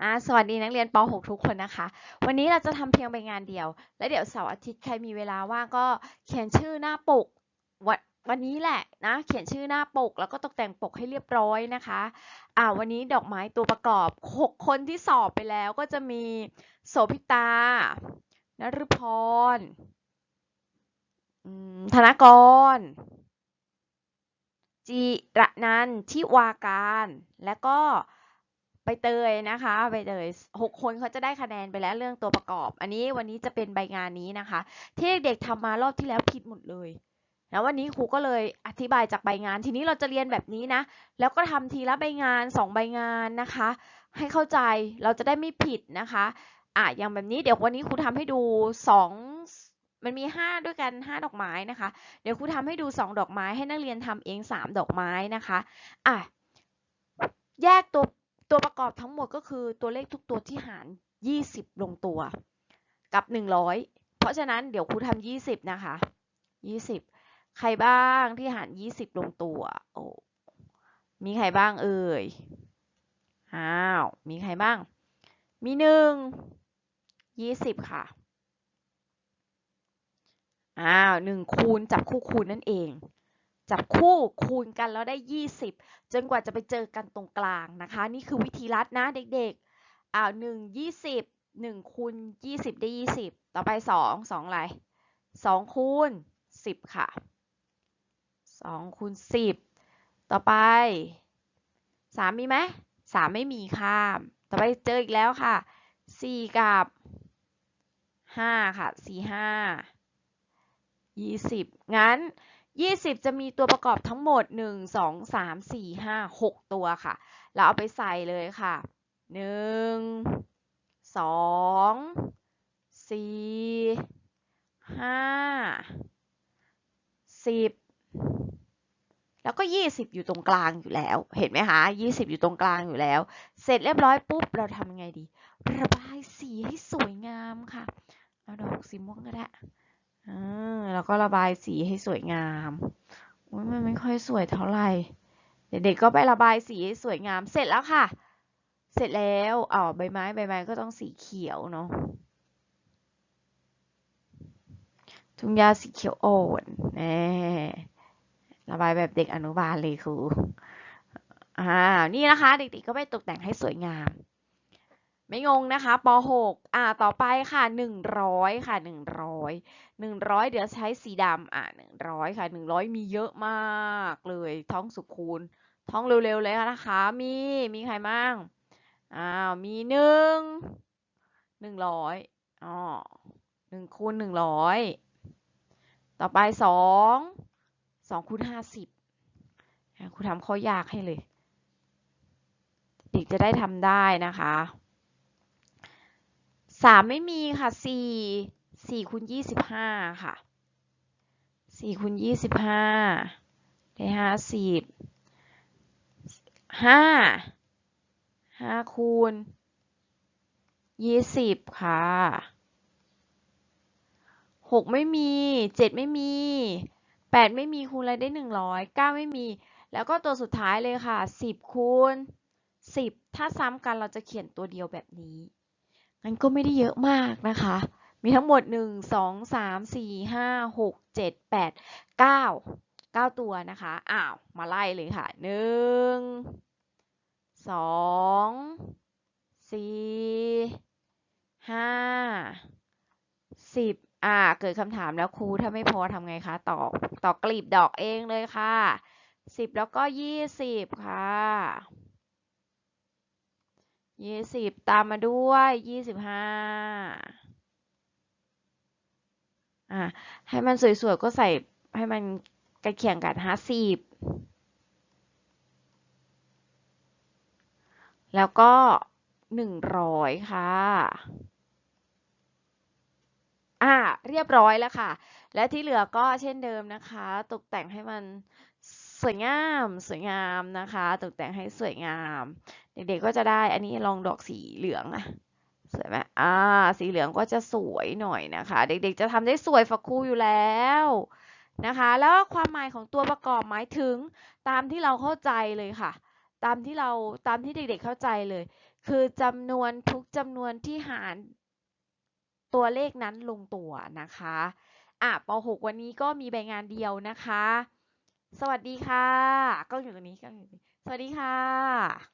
อ่าสวัสดีนักเรียนป .6 ทุกคนนะคะ วันนี้เราจะทำเพียงใบงานเดียว แล้วเดี๋ยวเสาร์อาทิตย์ใครมีเวลาว่างก็เขียนชื่อหน้าปกวันวันนี้แหละนะ เขียนชื่อหน้าปก แล้วก็ตกแต่งปกให้เรียบร้อยนะคะ อ่าวันนี้ดอกไม้ตัวประกอบ 6 คนที่สอบไปแล้วก็จะมีโสภิตานฤพรธนกรจิระนันท์ทิวาการ และก็ ใบเตยนะคะใบเตยหกคนเขาจะได้คะแนนไปแล้วเรื่องตัวประกอบ อันนี้วันนี้จะเป็นใบงานนี้นะคะ ที่เด็กๆทำมารอบที่แล้วผิดหมดเลยนะวันนี้ครูก็เลยอธิบายจากใบงาน ทีนี้เราจะเรียนแบบนี้นะ แล้วก็ทำทีละใบงานสองใบงานนะคะ ให้เข้าใจเราจะได้ไม่ผิดนะคะอะอย่างแบบนี้เดี๋ยววันนี้ครูทำให้ดูสองมันมีห้าด้วยกันห้าดอกไม้นะคะ เดี๋ยวครูทำให้ดูสองดอกไม้ให้นักเรียนทำเองสามดอกไม้นะคะอะแยกตัว อบทั้งหมดก็คือตัวเลขทุกตัวที่หาร 20 ลงตัว กับ 100 เพราะฉะนั้นเดี๋ยวครูทำ20 นะคะ 20 ใครบ้างที่หาร 20 ลงตัว โอ้ มีใครบ้างเอ่ย อ้าว มีใครบ้าง มีหนึ่ง20 ค่ะ อ้าวหนึ่งคูณจับคู่คูณนั่นเอง จับคู่คูณกันแล้วได้ 20 จนกว่าจะไปเจอกันตรงกลางนะคะ นี่คือวิธีรัดนะเด็กๆอ้าวหนึ่งยี่สิบหนึ่งคูณยี่สิบได้ยี่สิบต่อไปสองสองอะไรสองคูณสิบค่ะสองคูณสิบต่อไปสามมีไหมสามไม่มีข้าม ต่อไปเจออีกแล้วค่ะสี่กับห้าค่ะสี่ห้ายี่สิบงั้น 20 จะมีตัวประกอบทั้งหมด 1 2 3 4 5 6 ตัวค่ะ เราเอาไปใส่เลยค่ะ 1 2 4 5 10 แล้วก็ 20 อยู่ตรงกลางอยู่แล้ว เห็นไหมคะ 20 อยู่ตรงกลางอยู่แล้ว เสร็จเรียบร้อยปุ๊บ เราทำยังไงดี ระบายสีให้สวยงามค่ะ เอาดอกสีม่วงก็ได้ อ่าแล้วก็ระบายสีให้สวยงามอุ้ยมันไม่ค่อยสวยเท่าไหร่เด็กๆก็ไประบายสีให้สวยงามเสร็จแล้วค่ะ เสร็จแล้วอ๋อใบไม้ใบไม้ก็ต้องสีเขียวเนาะทุ่งหญ้าสีเขียวอ่อนแน่ระบายแบบเด็กอนุบาลเลยครูอ่านี่นะคะ เด็กๆก็ไปตกแต่งให้สวยงาม ไม่งงนะคะป .6 อ่า ต่อไปค่ะ 100 ค่ะ 100 100 เดี๋ยวใช้สีดำอะ100 ค่ะ 100 มีเยอะมากเลย ท้องสุขคูณ ท้องเร็วๆเลยนะคะ มี มีใครบ้าง อ้าว มีหนึ่ง หนึ่งร้อยอ๋อหนึ่งคูณหนึ่งร้อย ต่อไปสอง สองคูณห้าสิบครูทำข้อยากให้เลย เด็กจะได้ทำได้นะคะ สามไม่มีค่ะสี่สี่คูณยี่สิบห้าค่ะสี่คูณยี่สิบห้าได้ห้าสิบห้าห้าคูณยี่สิบค่ะหกไม่มีเจ็ดไม่มีแปดไม่มีคูณอะไรได้หนึ่งร้อยเก้าไม่มี แล้วก็ตัวสุดท้ายเลยค่ะสิบคูณสิบถ้าซ้ำกันเราจะเขียนตัวเดียวแบบนี้ งั้นก็ไม่ได้เยอะมากนะคะ มีทั้งหมดหนึ่งสองสามสี่ห้าหกเจ็ดแปดเก้าเก้าตัวนะคะ อ้าว มาไล่เลยค่ะหนึ่งสองสี่ห้าสิบอ่า เกิดคำถามแล้วครูถ้าไม่พอทำไงคะต่อต่อกลีบดอกเองเลยค่ะสิบแล้วก็ยี่สิบค่ะ ยี่สิบตามมาด้วยยี่สิบห้าอ่าให้มันสวยๆก็ใส่ให้มันใกล้เคียงกันห้าสิบแล้วก็หนึ่งร้อยค่ะอ่าเรียบร้อยแล้วค่ะ และที่เหลือก็เช่นเดิมนะคะ ตกแต่งให้มันสวยงาม สวยงามนะคะ ตกแต่งให้สวยงาม เด็กๆก็จะได้อันนี้ลองดอกสีเหลืองอะสวยไหมอ่า สีเหลืองก็จะสวยหน่อยนะคะ เด็กๆจะทำได้สวยฝักคูอยู่แล้วนะคะ แล้วความหมายของตัวประกอบหมายถึงตามที่เราเข้าใจเลยค่ะ ตามที่เราตามที่เด็กๆเข้าใจเลย คือจำนวนทุกจำนวนที่หารตัวเลขนั้นลงตัวนะคะอะป .6 วันนี้ก็มีใบงานเดียวนะคะ สวัสดีค่ะกล้องอยู่ตรงนี้กล้องอยู่ตรงนี้ สวัสดีค่ะ